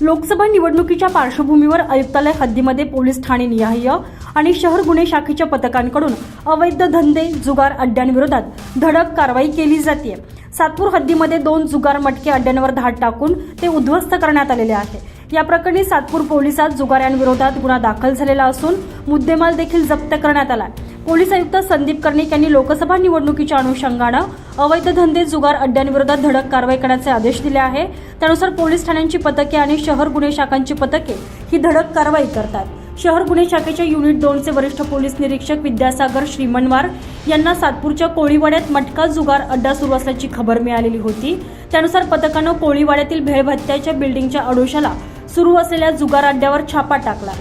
लोकसभा निवडणुकीच्या पार्श्वभूमीवर आयुक्तालय हद्दीमध्ये पोलीस ठाणे निहाय आणि शहर गुन्हे शाखेच्या पथकांकडून अवैध धंदे जुगार अड्ड्यांविरोधात धडक कारवाई केली जाते. सातपूर हद्दीमध्ये दोन जुगार मटके अड्ड्यांवर धाड टाकून ते उद्ध्वस्त करण्यात आलेले आहे. या प्रकरणी सातपूर पोलिसात जुगाऱ्यांविरोधात गुन्हा दाखल झालेला असून मुद्देमाल देखील जप्त करण्यात आला पोलीस आयुक्त संदीप कर्णिक यांनी लोकसभा निवडणुकीच्या अनुषंगानं अवैध धंदे जुगार अड्ड्यांविरोधात धडक कारवाई करण्याचे आदेश दिले आहे. त्यानुसार पोलीस ठाण्यांची पथके आणि शहर गुन्हे शाखांची पथके ही धडक कारवाई करतात. शहर गुन्हे शाखेच्या युनिट दोनचे वरिष्ठ पोलीस निरीक्षक विद्यासागर श्रीमनवार यांना सातपूरच्या कोळीवाड्यात मटका जुगार अड्डा सुरू असल्याची खबर मिळालेली होती. त्यानुसार पथकानं कोळीवाड्यातील भेळभत्त्याच्या बिल्डिंगच्या अडोशाला सुरू असलेल्या जुगार अड्ड्यावर छापा टाकला.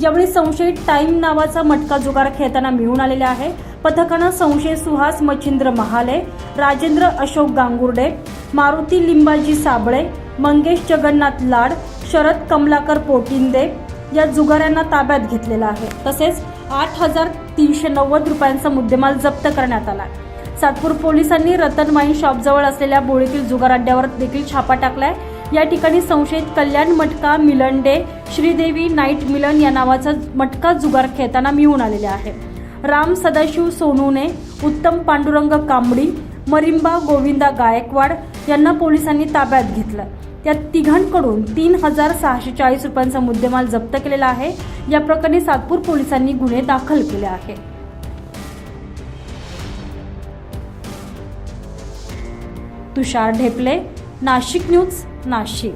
यावेळी संशयित टाईम नावाचा मटका जुगार खेळताना मिळून आलेला आहे. पथकानं संशय सुहास मच्छिंद्र महाले राजेंद्र अशोक गांगुर्डे मारुती लिंबाजी साबळे मंगेश जगन्नाथ लाड शरद कमलाकर पोटिंदे या जुगाऱ्यांना ताब्यात घेतलेला आहे. तसेच आठ हजार तीनशे नव्वद रुपयांचा मुद्देमाल जप्त करण्यात आला सातपूर पोलिसांनी रतन वाईन शॉपजवळ असलेल्या बोळीतील जुगार अड्ड्यावर देखील छापा टाकलाय. या ठिकाणी संशयित कल्याण मटका मिलन डे श्रीदेवी नाईट मिलन या नावाचा मटका जुगार खेळताना मिळून आलेले आहे राम सदाशिव सोनूने उत्तम पांडुरंग कांबडी मरिंबा गोविंदा गायकवाड यांना पोलिसांनी ताब्यात घेतलं. त्या तिघांकडून तीन हजार सहाशे चाळीस रुपयांचा मुद्देमाल जप्त केलेला आहे. या प्रकरणी सातपूर पोलिसांनी गुन्हे दाखल केले आहे तुषार ढेपले नाशिक न्यूज नाशिक.